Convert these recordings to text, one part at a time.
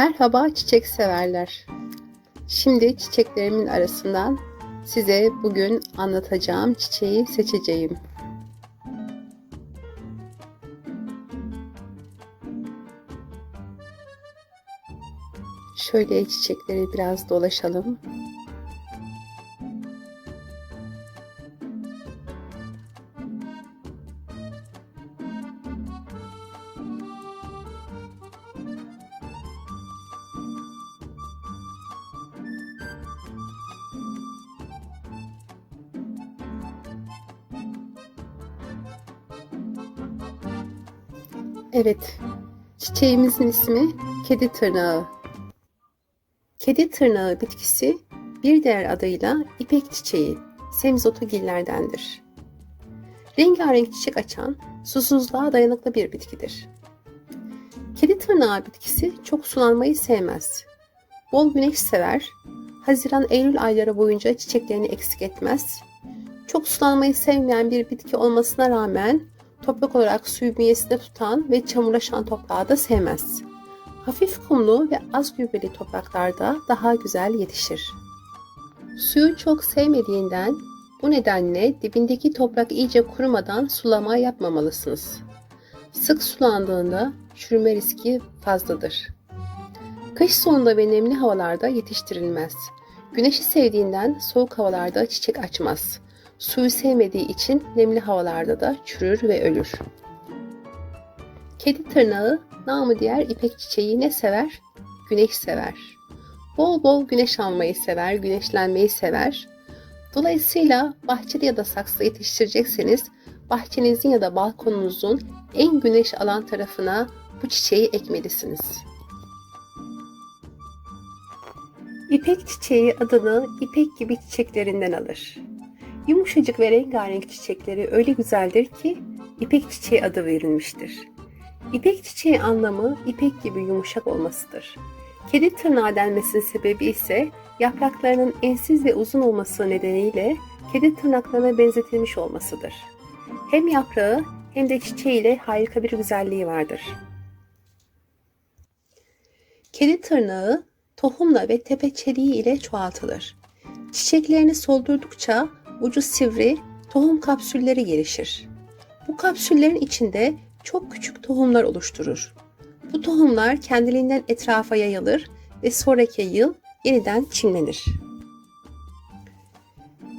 Merhaba çiçek severler. Şimdi çiçeklerimin arasından size bugün anlatacağım çiçeği seçeceğim. Şöyle çiçekleri biraz dolaşalım. Evet, çiçeğimizin ismi kedi tırnağı. Kedi tırnağı bitkisi bir diğer adıyla ipek çiçeği, semizotogillerdendir. Rengarenk çiçek açan, susuzluğa dayanıklı bir bitkidir. Kedi tırnağı bitkisi çok sulanmayı sevmez. Bol güneş sever, Haziran-Eylül ayları boyunca çiçeklerini eksik etmez. Çok sulanmayı sevmeyen bir bitki olmasına rağmen toprak olarak suyu bünyesinde tutan ve çamurlaşan toprağı da sevmez. Hafif kumlu ve az gübreli topraklarda daha güzel yetişir. Suyu çok sevmediğinden bu nedenle dibindeki toprak iyice kurumadan sulama yapmamalısınız. Sık sulandığında çürüme riski fazladır. Kış sonunda ve nemli havalarda yetiştirilmez. Güneşi sevdiğinden soğuk havalarda çiçek açmaz. Suyu sevmediği için nemli havalarda da çürür ve ölür. Kedi tırnağı namı diğer ipek çiçeği ne sever? Güneş sever. Bol bol güneş almayı sever, güneşlenmeyi sever. Dolayısıyla bahçede ya da saksı yetiştirecekseniz bahçenizin ya da balkonunuzun en güneş alan tarafına bu çiçeği ekmelisiniz. İpek çiçeği adını ipek gibi çiçeklerinden alır. Yumuşacık ve rengarenk çiçekleri öyle güzeldir ki ipek çiçeği adı verilmiştir. İpek çiçeği anlamı ipek gibi yumuşak olmasıdır. Kedi tırnağı denmesinin sebebi ise yapraklarının ensiz ve uzun olması nedeniyle kedi tırnaklarına benzetilmiş olmasıdır. Hem yaprağı hem de çiçeğiyle harika bir güzelliği vardır. Kedi tırnağı tohumla ve tepe çeliği ile çoğaltılır. Çiçeklerini soldurdukça ucu sivri tohum kapsülleri gelişir. Bu kapsüllerin içinde çok küçük tohumlar oluşturur. Bu tohumlar kendiliğinden etrafa yayılır ve sonraki yıl yeniden çimlenir.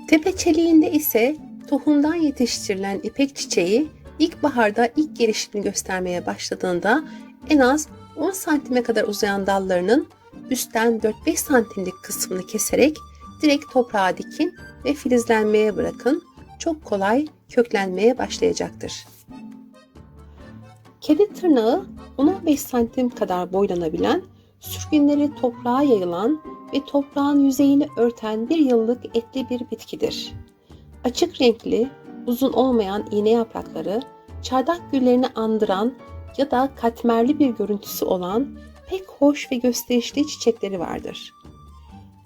Tepe çeliğinde ise tohumdan yetiştirilen ipek çiçeği ilkbaharda ilk gelişimini göstermeye başladığında en az 10 santime kadar uzayan dallarının üstten 4-5 santimlik kısmını keserek direkt toprağa dikin ve filizlenmeye bırakın. Çok kolay köklenmeye başlayacaktır. Kedi tırnağı 10-15 santim kadar boylanabilen, sürgünleri toprağa yayılan ve toprağın yüzeyini örten bir yıllık etli bir bitkidir. Açık renkli, uzun olmayan iğne yaprakları, çardak güllerini andıran ya da katmerli bir görüntüsü olan pek hoş ve gösterişli çiçekleri vardır.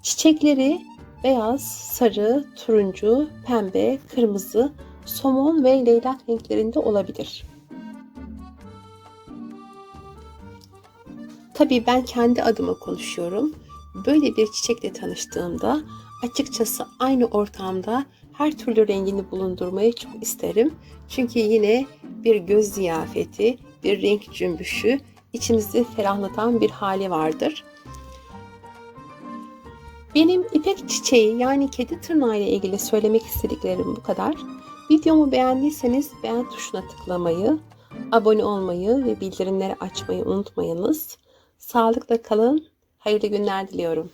Çiçekleri beyaz, sarı, turuncu, pembe, kırmızı, somon ve leylak renklerinde olabilir. Tabii ben kendi adıma konuşuyorum. Böyle bir çiçekle tanıştığımda açıkçası aynı ortamda her türlü rengini bulundurmayı çok isterim. Çünkü yine bir göz ziyafeti, bir renk cümbüşü içimizi ferahlatan bir hali vardır. Benim ipek çiçeği yani kedi tırnağı ile ilgili söylemek istediklerim bu kadar. Videomu beğendiyseniz beğen tuşuna tıklamayı, abone olmayı ve bildirimleri açmayı unutmayınız. Sağlıkla kalın. Hayırlı günler diliyorum.